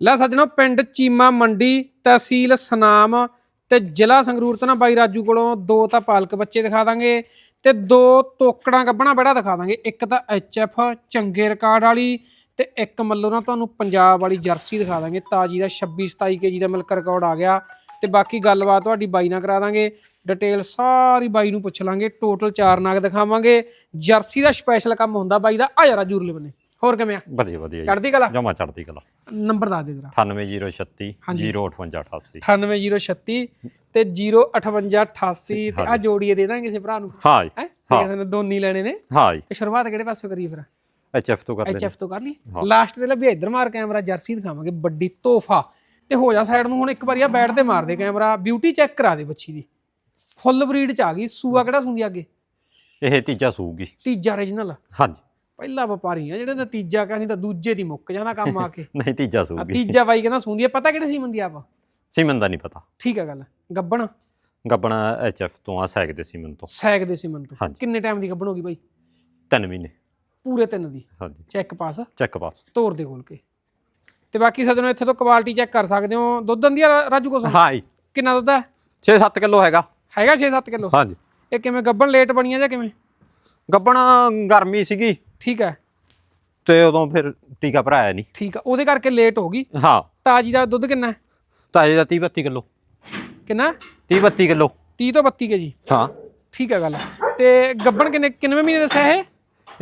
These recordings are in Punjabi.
ਲੈ ਸੱਜਣੋ ਪਿੰਡ ਚੀਮਾ ਮੰਡੀ, ਤਹਿਸੀਲ ਸਨਾਮ ਤੇ ਜ਼ਿਲ੍ਹਾ ਸੰਗਰੂਰ ਤੋਂ ਨਾ ਬਾਈ ਰਾਜੂ ਕੋਲੋਂ ਦੋ ਤਾਂ ਪਾਲਕ ਬੱਚੇ ਦਿਖਾ ਦਾਂਗੇ ਤੇ ਦੋ ਤੋਕੜਾਂ ਗੱਬਣਾ ਬੜਾ ਦਿਖਾ ਦਾਂਗੇ। ਇੱਕ ਤਾਂ ਐਫ ਚੰਗੇ ਰਿਕਾਰਡ ਵਾਲੀ ਤੇ ਇੱਕ ਮੱਲੋ ਨਾ ਤੁਹਾਨੂੰ ਪੰਜਾਬ ਵਾਲੀ ਜਰਸੀ ਦਿਖਾ ਦਾਂਗੇ। ਤਾਜੀ ਦਾ 26 27 ਕੇਜੀ ਦਾ ਮਿਲਕ ਰਿਕਾਰਡ ਆ ਗਿਆ ਤੇ ਬਾਕੀ ਗੱਲਬਾਤ ਤੁਹਾਡੀ ਬਾਈ ਨਾਲ ਕਰਾ ਦਾਂਗੇ। ਡਿਟੇਲ ਸਾਰੀ ਬਾਈ ਨੂੰ ਪੁੱਛ ਲਾਂਗੇ, ਟੋਟਲ ਚਾਰ ਨਾਗ ਦਿਖਾਵਾਂਗੇ। ਜਰਸੀ ਦਾ ਸਪੈਸ਼ਲ ਕੰਮ ਹੁੰਦਾ ਬਾਈ ਦਾ। ਆ ਯਾਰਾ ਜੂਰਲੇ ਬੰਨੇ। ਹੋਰ ਕਿਵੇਂ ਆ? ਵਧੀਆ ਵਧੀਆ ਜੀ। ਚੜ੍ਹਦੀ ਕਲਾ? ਜਮਾ ਚੜਦੀ ਕਲਾ। ਨੰਬਰ ਦੱਸ ਦੇ ਜਰਾ। 98036 05888 98036 ਤੇ 05888 ਤੇ ਆ ਜੋੜੀਏ ਦੇ ਦਾਂਗੇ ਕਿਸੇ ਭਰਾ ਨੂੰ। ਹਾਂ ਜੀ ਹੈ? ਕਿਸੇ ਨੇ ਦੋਨੀ ਲੈਣੇ ਨੇ। ਹਾਂ ਜੀ। ਤੇ ਸ਼ੁਰੂਆਤ ਕਿਹੜੇ ਪਾਸੋਂ ਕਰੀਏ ਫਿਰ? ਐਚਐਫ ਤੋਂ ਕਰ ਲੈਣੇ ਐਚਐਫ ਤੋਂ ਕਰ ਲਈ। ਲਾਸਟ ਤੇ ਲੱਭਿਆ ਇੱਧਰ ਮਾਰ ਕੈਮਰਾ ਜਰਸੀ ਦਿਖਾਵਾਂਗੇ ਵੱਡੀ ਤੋਹਫਾ। ਤੇ ਹੋ ਜਾ ਸਾਈਡ ਨੂੰ ਹੁਣ ਇੱਕ ਵਾਰੀ ਆ ਬੈਠ ਤੇ ਮਾਰ ਦੇ ਕੈਮਰਾ। ਬਿਊਟੀ ਚੈੱਕ ਕਰਾ ਦੇ ਬੱਚੀ ਦੀ। ਫੁੱਲ ਬਰੀਡ ਚ ਆ ਗਈ। ਸੂਆ ਕਿਹੜਾ ਸੁੰਦੀ ਅੱਗੇ? ਇਹ ਤੀਜਾ ਸੂਗੀ। ਤੀਜਾ origignal ਹਾਂਜੀ। ਪਹਿਲਾ ਵਪਾਰੀ ਆ ਜਿਹੜੇ ਦਾ ਤੀਜਾ ਕਹਿੰਦੀ ਤਾਂ ਦੂਜੇ ਦੀ ਮੁੱਕ ਜਾਂਦਾ ਕੰਮ ਆ ਕੇ। ਨਹੀਂ ਤੀਜਾ ਆ ਸੂਗੀ। ਤੀਜਾ ਬਾਈ ਕਹਿੰਦਾ ਸੁੰਦੀ ਆ ਪਤਾ ਕਿਹੜੇ ਸੀ ਮੰਦੀ ਆਪ? ਸੀਮਨ ਦਾ ਨਹੀਂ ਪਤਾ। ਠੀਕ ਆ ਗੱਲ। ਗੱਬਣ? ਗੱਬਣਾ ਐਚਐਫ ਤੋਂ ਆ ਸੈਕ ਦੇ ਸੀਮਨ ਤੋਂ। ਸੈਕ ਦੇ ਸਿਮਨ ਤੋਂ। ਹਾਂਜੀ। ਕਿੰਨੇ ਟਾਈਮ ਦੀ ਗੱਬਣ ਹੋ ਗਈ ਬਾਈ? ਤਿੰਨ ਮਹੀਨੇ। ਪੂਰੇ ਤਿੰਨ ਦੀ। ਹਾਂਜੀ। Check pass? Check pass. ਤੋਰ ਦੇ ਖੋਲ ਕੇ। ਤੇ ਬਾਕੀ ਸੱਜਣੋ ਇੱਥੇ ਤੋਂ ਕੁਆਲਿਟੀ ਚੈੱਕ ਕਰ ਸਕਦੇ ਹੋ। ਦੁੱਧ ਰਾ- ਰਾਜੂ ਕੋਸ? ਹਾਂ ਜੀ। ਕਿੰਨਾ ਦੁੱਧ ਹੈ 6-7 ਕਿਲੋ ਹੈਗਾ। ਹੈਗਾ 6-7 ਕਿਲੋ? ਹਾਂਜੀ। ਇਹ ਕਿਵੇਂ ਗੱਬਣ ਲੇਟ ਬਣੀਆਂ ਜਾਂ ਕਿਵੇਂ? ਗੱਬਣਾ ਗਰਮੀ ਸੀਗੀ। ਠੀਕ ਹੈ। ਤੇ ਉਦੋਂ ਫਿਰ ਟੀਕਾ ਭਰਾਇਆ ਨਹੀਂ। ਠੀਕ ਆ ਉਹਦੇ ਕਰਕੇ ਲੇਟ ਹੋ ਗਈ। ਹਾਂ। ਤਾਜੀ ਦਾ ਦੁੱਧ ਕਿੰਨਾ ਹੈ? ਤਾਜੇ ਦਾ 30-32 ਕਿਲੋ। ਕਿੰਨਾ? 30-32 ਕਿਲੋ। 30 ਤੋਂ 32 ਕੇ ਜੀ ਹਾਂ। ਠੀਕ ਹੈ ਗੱਲ। ਤੇ ਗੱਬਣ ਕਿੰਨੇ ਕਿੰਨਵੇਂ ਮਹੀਨੇ ਦੱਸਿਆ ਇਹ?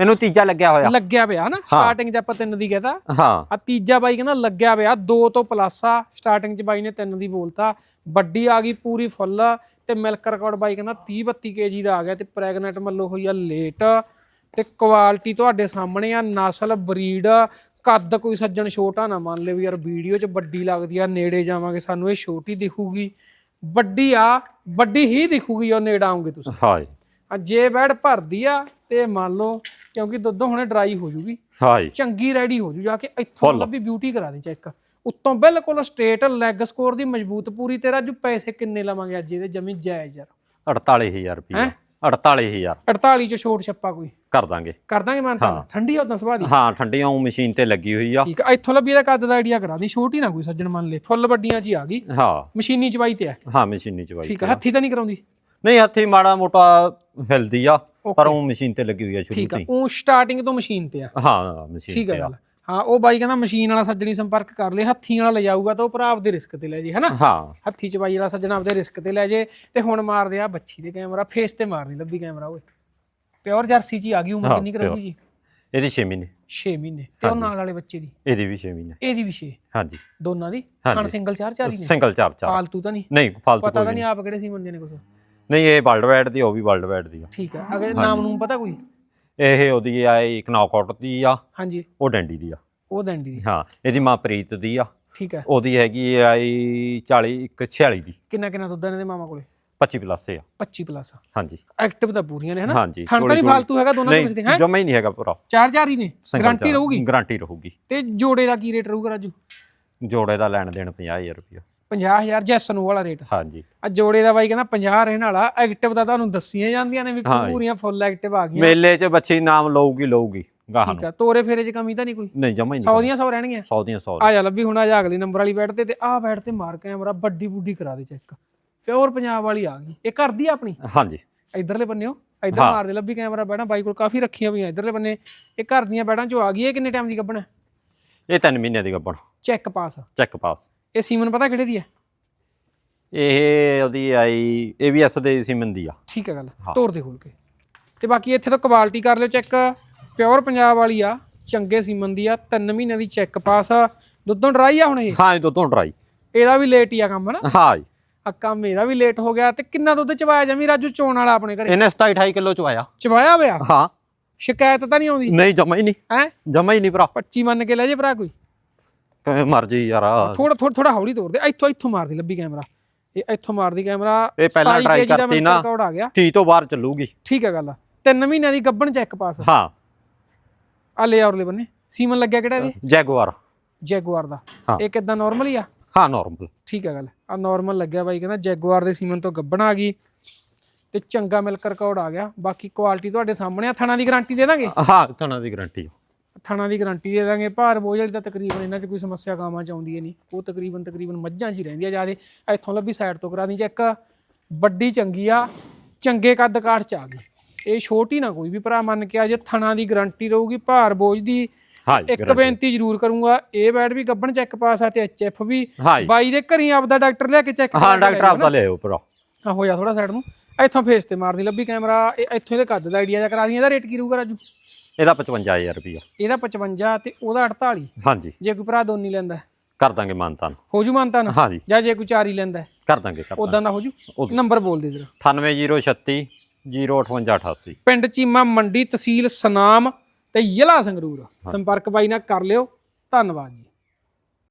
ਇਹਨੂੰ ਤੀਜਾ ਲੱਗਿਆ ਹੋਇਆ। ਲੱਗਿਆ ਪਿਆ ਹਨਾ? ਸਟਾਰਟਿੰਗ 'ਚ ਆਪਾਂ ਤਿੰਨ ਦੀ ਕਹਤਾ। ਹਾਂ। ਆ ਤੀਜਾ ਬਾਈ ਕਹਿੰਦਾ ਲੱਗਿਆ ਪਿਆ। ਦੋ ਤੋਂ ਪਲੱਸ ਆ। ਸਟਾਰਟਿੰਗ 'ਚ ਬਾਈ ਨੇ ਤਿੰਨ ਦੀ ਬੋਲਤਾ। ਵੱਡੀ ਆ ਗਈ ਪੂਰੀ ਫੁੱਲ ਤੇ ਮਿਲਕ ਰਿਕਾਰਡ ਬਾਈ ਕਹਿੰਦਾ 30 32 ਕੇਜੀ ਦਾ ਆ ਗਿਆ। ਤੇ ਪ੍ਰੈਗਨੈਂਟ ਮੱਲੋ ਹੋਈ ਆ ਲੇਟ ਤੇ ਕੁਆਲਿਟੀ ਤੁਹਾਡੇ ਸਾਹਮਣੇ ਆ ਨਸਲ ਬਰੀਡ ਕੱਦ ਕੋਈ ਸੱਜਣ ਛੋਟਾ ਨਾ ਮੰਨ ਲਿਓ ਵੀ ਯਾਰ ਵੀਡੀਓ 'ਚ ਵੱਡੀ ਲੱਗਦੀ ਆ ਨੇੜੇ ਜਾਵਾਂਗੇ ਸਾਨੂੰ ਇਹ ਛੋਟੀ ਦਿਖੂਗੀ। ਵੱਡੀ ਆ ਵੱਡੀ ਹੀ ਦਿਖੂਗੀ ਉਹ ਨੇੜੇ ਆਉਂਗੇ ਤੁਸੀਂ। ਹਾਂ ਜੀ। ਆ ਜੇ ਬੈਡ ਭਰਦੀ ਆ ਤੇ ਮੰਨ ਲਓ ਕਿਉਂਕਿ ਦੁੱਧ ਹੁਣੇ ਡਰਾਈ ਹੋ ਜੂਗੀ ਹਾਂ ਚੰਗੀ ਰੈਡੀ ਹੋ ਜੂ ਜਾ ਕੇ ਇੱਥੋਂ ਲੱਭੀ ਬਿਊਟੀ ਕਰਾ ਦੇ ਚੈੱਕ ਉੱਤੋਂ ਬਿਲਕੁਲ ਸਟ੍ਰੇਟ ਲੈਗ ਸਕੋਰ ਦੀ ਮਜ਼ਬੂਤ ਪੂਰੀ ਤੇਰਾ ਜੂ ਪੈਸੇ ਕਿੰਨੇ ਲਵਾਂਗੇ ਅੱਜ ਇਹਦੇ ਜਮੀ ਜਾਇਜ਼ ਯਾਰ। 48000 ਰੁਪਏ 48000 48 ਚ ਛੋਟ ਛੱਪਾ ਕੋਈ। ਕਰ ਦਾਂਗੇ। ਕਰ ਦਾਂਗੇ ਮਨ ਤਾਂ ਠੰਡੀ ਉਦਾਂ ਸੁਭਾ ਦੀ। ਹਾਂ ਠੰਡੀਆਂ ਉਹ ਮਸ਼ੀਨ ਤੇ ਲੱਗੀ ਹੋਈ ਆ। ਠੀਕ ਆ ਇੱਥੋਂ ਲੱਭੀ ਇਹਦਾ ਕੱਦ ਦਾ ਆਈਡੀਆ ਕਰਾ ਦੀ ਛੋਟੀ ਨਾ ਕੋਈ ਸੱਜਣ ਮੰਨ ਲੈ ਫੁੱਲ ਵੱਡੀਆਂ ਚ ਹੀ ਆ ਗਈ। ਹਾਂ। ਮਸ਼ੀਨੀ ਚਵਾਈ ਤੇ ਹੈ ਹਾਂ ਮਸ਼ੀਨੀ ਚਵਾਈ ਠੀਕ ਆ ਹੱਥੀ ਤਾਂ ਨਹੀਂ ਕਰਾਉਂਦੀ? ਨਹੀਂ ਹੱਥੀ ਮਾੜਾ ਮੋਟਾ ਹਿਲਦੀ ਆ ਪਰ ਉਹ ਮਸ਼ੀਨ ਤੇ ਲੱਗੀ ਹੋਈ ਆ ਸ਼ੁਰੂ ਠੀਕ ਆ ਤੋਂ ਹੀ। ਉਹ ਸਟਾਰਟਿੰਗ ਤੋਂ ਮਸ਼ੀਨ ਤੇ ਆ। ਹਾਂ ਮਸ਼ੀਨ ਠੀਕ ਆ ਤੇ ਆ। ਹਾਂ ਉਹ ਬਾਈ ਕਹਿੰਦਾ ਮਸ਼ੀਨ ਵਾਲਾ ਸੱਜਣੀ ਸੰਪਰਕ ਕਰ ਲੈ ਹੱਥੀ ਵਾਲਾ ਲਿਜਾਊਗਾ ਤਾਂ ਉਹ ਭਰਾ ਆਪਦੇ ਰਿਸਕ ਤੇ ਲੈ ਜੇ ਹਨਾ? ਹਾਂ। ਹੱਥੀ ਚ ਬਾਈ ਵਾਲਾ ਸੱਜਣਾ ਆਪਦੇ ਰਿਸਕ ਤੇ ਲੈ ਜੇ ਤੇ ਹੁਣ ਮਾਰਦੇ ਆ ਬੱਚੀ ਦੇ ਕੈਮਰਾ ਫੇਸ ਤੇ ਮਾਰਨੀ ਲੱਭੀ ਕੈਮਰਾ ਓਏ। ਪਿਓਰ ਜਰਸੀ ਹੀ ਆ ਗਈ ਉਮਰ ਕਿੰਨੀ ਕਰੂਗੀ ਜੀ? ਇਹਦੀ 6 ਮਹੀਨੇ। 6 ਮਹੀਨੇ ਤੇ ਉਹ ਨਾਲ ਵਾਲੇ ਬੱਚੇ ਦੀ? ਇਹਦੀ ਵੀ 6 ਮਹੀਨੇ। ਇਹਦੀ ਵੀ 6 ਹਾਂਜੀ। ਦੋਨਾਂ ਦੀ? ਖਾਣ ਸਿੰਗਲ ਚਾਰ ਚਾਰ ਹੀ ਨੇ? ਸਿੰਗਲ ਚਾਰ ਚਾਰ। ਫਾਲਤੂ ਤਾਂ ਨਹੀਂ? ਨਹੀਂ ਫਾਲਤੂ ਪਤਾ ਤਾਂ ਨਹੀਂ ਆਪ ਕਿਹੜੇ ਸੀ ਮੰਦੇ ਨੇ ਕੁਛ? ਨਹੀਂ ਇਹ ਵਰਲਡ ਵਾਈਡ ਦੀ ਉਹ ਵੀ ਵਰਲਡ ਵਾਈਡ ਦੀ ਆ। ਠੀਕ ਆ ਅਗੇ ਨਾਮ ਨੂੰ ਪਤਾ ਕੋਈ? ਇਹ ਉਹਦੀ ਆ ਇੱਕ ਨੌਕਆਊਟ ਦੀ ਆ ਹਾਂਜੀ। ਉਹ ਡੰਡੀ ਦੀ ਆ। ਉਹ ਦੰਡੀ ਦੀ। ਹਾਂ ਇਹਦੀ ਮਾਂ ਪ੍ਰੀਤ ਦੀ ਆ। ਠੀਕ ਹੈ। ਉਹਦੀ ਹੈਗੀ ਆਈ 40 ਇੱਕ 46 ਦੀ। ਕਿੰਨਾ ਕਿੰਨਾ ਦੁੱਧ ਇਹਨਾਂ ਦੇ ਮਾਮਾ ਕੋਲੇ? 25 ਪਲੱਸ ਆ। 25 ਪਲੱਸ ਹਾਂਜੀ। ਐਕਟਿਵ ਤਾਂ ਪੂਰੀਆਂ ਨੇ ਹਨਾ? ਹਾਂਜੀ ਤਾਂ ਨਹੀਂ ਫਾਲਤੂ ਹੈਗਾ ਦੋਨਾਂ ਦੇ ਵਿੱਚ ਦੇ ਨਹੀਂ ਹੈ? ਜਮਾ ਹੀ ਨਹੀਂ ਹੈਗਾ ਪੂਰਾ ਚਾਰ ਚਾਰ ਹੀ ਨੇ? ਗਾਰੰਟੀ ਰਹੂਗੀ? ਗਾਰੰਟੀ ਰਹੂਗੀ। ਤੇ ਜੋੜੇ ਦਾ ਕੀ ਰੇਟ ਰਹੂਗਾ ਰਾਜੂ? ਜੋੜੇ ਦਾ ਲੈਣ ਦੇਣ 50000 ਰੁਪਇਆ। 50000 ਜੈਸਨ ਵਾਲਾ ਰੇਟ। ਹਾਂਜੀ। ਆ ਜੋੜੇ ਦਾ ਬਾਈ ਕਹਿੰਦਾ 50 ਰਹਿਣ ਵਾਲਾ। ਐਕਟਿਵ ਦਾ ਤੁਹਾਨੂੰ ਦੱਸੀਆਂ ਜਾਂਦੀਆਂ ਨੇ ਵੀ ਪੂਰੀਆਂ ਫੁੱਲ ਐਕਟਿਵ ਆ ਗਈਆਂ। ਮੇਲੇ 'ਚ ਬੱਚੀ ਨਾਮ ਲਊਗੀ ਲਊਗੀ ਗਾਹਾਂ ਠੀਕ ਆ ਤੋਰੇ ਫੇਰੇ 'ਚ ਕਮੀ ਤਾਂ ਨਹੀਂ ਕੋਈ? ਨਹੀਂ ਜਮਾ ਹੀ ਨਹੀਂ। ਦੀਆਂ ਸੌ ਰਹਿਣਗੀਆਂ। ਸੌ ਦੀਆਂ ਸੌ। ਆ ਜਾ ਲੱਭੀ ਹੁਣ ਆ ਜਾ ਅਗਲੀ ਨੰਬਰ ਵਾਲੀ ਬੈਠ ਤੇ ਤੇ ਆਹ ਬੈਠ ਤੇ ਮਾਰ ਕੈਮਰਾ ਵੱਡੀ ਬੁੱਢੀ ਕਰਾ ਦੇ ਚੈੱਕ ਪਿਓਰ ਪੰਜਾਬ ਵਾਲੀ ਆ ਗਈ। ਇਹ ਘਰ ਦੀ ਆ ਆਪਣੀ? ਹਾਂਜੀ। ਇਧਰਲੇ ਬੰਨਿਓ ਇਧਰ ਮਾਰ ਦੇ ਲੱਭੀ ਕੈਮਰਾ ਬੈਠਾ ਬਾਈ ਕੋਲ ਕਾਫੀ ਰੱਖੀਆਂ ਪਈਆਂ ਇਧਰਲੇ ਬੰਨੇ। ਇਹ ਘਰ ਦੀਆਂ ਬੈਠਾਂ 'ਚੋਂ ਆ ਗਈ ਇਹ ਕਿੰਨੇ ਟਾਈਮ ਦੀ ਗੱਬਣ ਇਹ ਤਿੰਨ ਮਹੀਨਿਆਂ ਦੀ ਗੱਬਣ ਚੈੱਕ ਪਾਸ ਚੈੱਕ ਪਾਸ ਇਹ ਸੀਮਨ ਪਤਾ ਕਿਹੜੇ ਦੀ ਹੈ? ਇਹ ਉਹਦੀ ਆਈ ਏਵੀਐਸ ਦੇ ਸੀਮਨ ਦੀ ਆ। ਠੀਕ ਹੈ ਗੱਲ ਤੋਰ ਦੇ ਖੋਲ ਕੇ। ਤੇ ਬਾਕੀ ਇੱਥੇ ਤੋਂ ਕੁਆਲਿਟੀ ਕਰ ਲਿਓ ਚੈੱਕ ਪਿਓਰ ਪੰਜਾਬ ਵਾਲੀ ਆ ਚੰਗੇ ਸੀਮਨ ਦੀ ਆ 3 ਮਹੀਨਿਆਂ ਦੀ ਚੈੱਕ ਪਾਸ ਆ। ਦੁੱਧੋਂ ਡਰਾਈ ਆ ਹੁਣ ਇਹ? ਹਾਂ ਦੁੱਧੋਂ ਡਰਾਈ। ਇਹਦਾ ਵੀ ਲੇਟ ਹੀ ਆ ਕੰਮ ਹਨਾ ਹਾਂ ਜੀ। ਆ ਕੰਮ ਇਹਦਾ ਵੀ ਲੇਟ ਹੋ ਗਿਆ। ਤੇ ਕਿੰਨਾ ਦੁੱਧ ਚਵਾਇਆ ਜਮੀ ਰਾਜੂ ਚੋਣ ਵਾਲਾ ਆਪਣੇ ਘਰੇ? ਇਹਨੇ 27 28 ਕਿਲੋ ਚਵਾਇਆ। ਚਵਾਇਆ ਹੋਇਆ? ਹਾਂ। ਸ਼ਿਕਾਇਤ ਤਾਂ ਨਹੀਂ ਆਉਂਦੀ? ਨਹੀਂ ਜਮਾ ਹੀ ਨਹੀਂ। ਹੈ? ਜਮਾ ਹੀ ਨਹੀਂ ਭਰਾ। 25 ਮੰਨ ਕੇ ਲੈ ਜੇ ਭਰਾ ਕੋਈ। ਕਿਵੇਂ ਮਰਜ਼ੀ ਯਾਰ ਥੋੜਾ ਥੋੜਾ ਥੋੜਾ ਹੌਲੀ ਤੋਰ ਦੇ। ਇੱਥੋਂ ਇੱਥੋਂ ਮਾਰਦੀ ਲੱਭੀ ਕੈਮਰਾ। ਇਹ ਇੱਥੋਂ ਮਾਰਦੀ ਕੈਮਰਾ। ਇਹ ਪਹਿਲਾਂ 27 try kg ਦਾ ਕਰਤੀ ਨਾ। ਆ ਗਿਆ। 30 ਤੋਂ ਬਾਹਰ ਚੱਲੂਗੀ। ਠੀਕ ਹੈ ਗੱਲ। ਤਿੰਨ ਮਹੀਨਿਆਂ ਦੀ ਗੱਬਣ ਚੈੱਕ ਪਾਸ ਹਾਂ। ਆ ਲੈ ਔਰਲੇ ਬੰਨੇ। ਸੀਮਨ ਲੱਗਿਆ ਕਿਹੜਾ ਇਹਦੇ? ਜੈਗੁਆਰ ਜੈਗੁਆਰ ਦਾ। ਇਹ ਕਿਦਾਂ ਨਾਰਮਲ ਹੀ ਆ? ਹਾਂ ਨਾਰਮਲ ਠੀਕ ਹੈ ਗੱਲ। ਆ ਨਾਰਮਲ ਲੱਗਿਆ ਬਾਈ ਕਹਿੰਦਾ ਜੈਗੁਆਰ ਦੇ ਸੀਮਨ ਤੋਂ ਗੱਬਣ ਆ ਗਈ। ਤੇ ਚੰਗਾ ਮਿਲਕ ਰਿਕਾਰਡ ਆ ਗਿਆ। ਬਾਕੀ ਕੁਆਲਿਟੀ ਤੁਹਾਡੇ ਸਾਹਮਣੇ ਆ। ਥਣਾ ਦੀ ਗਾਰੰਟੀ ਦੇ ਦਾਂਗੇ? ਹਾਂ ਥਣਾ ਦੀ ਗਾਰੰਟੀ ਥਣਾ ਦੀ ਗਾਰੰਟੀ ਦੇ ਦਾਂਗੇ। ਭਾਰ ਬੋਝ ਵਾਲੀ ਤਾਂ ਤਕਰੀਬਨ ਇਹਨਾਂ 'ਚ ਕੋਈ ਸਮੱਸਿਆ ਗਾਵਾਂ 'ਚ ਆਉਂਦੀ ਹੈ ਨਹੀਂ। ਉਹ ਤਕਰੀਬਨ ਤਕਰੀਬਨ ਮੱਝਾਂ 'ਚ ਹੀ ਰਹਿੰਦੀ ਆ ਜਿਆਦੇ। ਇੱਥੋਂ ਲੱਭੀ ਸਾਈਡ ਤੋਂ ਕਰਾ ਦੀ ਚੈੱਕ ਵੱਡੀ ਚੰਗੀ ਆ ਚੰਗੇ ਕੱਦ ਕਾਠ 'ਚ ਆ ਗਈ। ਇਹ ਛੋਟੀ ਨਾ ਕੋਈ ਵੀ ਭਰਾ ਮੰਨ ਕੇ ਆ ਜੇ ਥਣਾ ਦੀ ਗਾਰੰਟੀ ਰਹੂਗੀ ਭਾਰ ਬੋਝ ਦੀ ਇੱਕ ਬੇਨਤੀ ਜ਼ਰੂਰ ਕਰੂੰਗਾ। ਇਹ ਬੈਡ ਵੀ ਗੱਬਣ ਚੈੱਕ ਪਾਸ ਆ ਤੇ ਐਚਐਫ ਵੀ। ਬਾਈ ਦੇ ਘਰੀ ਆਪਦਾ ਡਾਕਟਰ ਲਿਆ ਕੇ ਚੈੱਕ ਹਾਂ ਡਾਕਟਰ ਆਪਦਾ ਲੈ ਆਓ ਭਰਾ। ਹਾਂ ਹੋ ਜਾ ਥੋੜਾ ਸਾਈਡ ਨੂੰ। ਇੱਥੋਂ ਫੇਸ ਤੇ ਮਾਰਨੀ ਲੱਭੀ ਕੈਮਰਾ ਇਹ ਇੱਥੋਂ ਇਹਦੇ ਕੱਦ ਦਾ ਆਈਡੀਆ ਜਾ ਕਰਾ ਦੀ। ਇਹਦਾ ਰੇਟ ਕੀ ਰਹੂਗਾ ਰਾਜੂ? ਇਹਦਾ 55000 ਰੁਪਇਆ ਇਹਦਾ 55 ਤੇ ਉਹਦਾ 48 ਹਾਂਜੀ। ਜੇ ਕੋਈ ਭਰਾ ਦੋਨੀ ਲੈਂਦਾ। ਹੈ, ਕਰ ਦਾਂਗੇ ਮਾਨਤਾਨ। ਹੋ ਜੂ ਮੰਨਤਾ ਨਾ ਹਾਂਜੀ। ਜਾਂ ਜੇ ਕੋਈ ਚਾਰ ਹੀ ਲੈਂਦਾ। ਹੈ, ਕਰ ਦਾਂਗੇ ਕਰ ਉਦਾਂ ਦਾ ਹੋ ਜੂ? ਨੰਬਰ ਬੋਲ ਦੇ ਜਰਾ। 98036 05888 ਪਿੰਡ ਚੀਮਾ ਮੰਡੀ ਤਹਿਸੀਲ ਸਨਾਮ ਤੇ ਜ਼ਿਲ੍ਹਾ ਸੰਗਰੂਰ। ਸੰਪਰਕ ਬਾਈ ਨਾਲ ਕਰ ਲਿਓ। ਧੰਨਵਾਦ ਜੀ।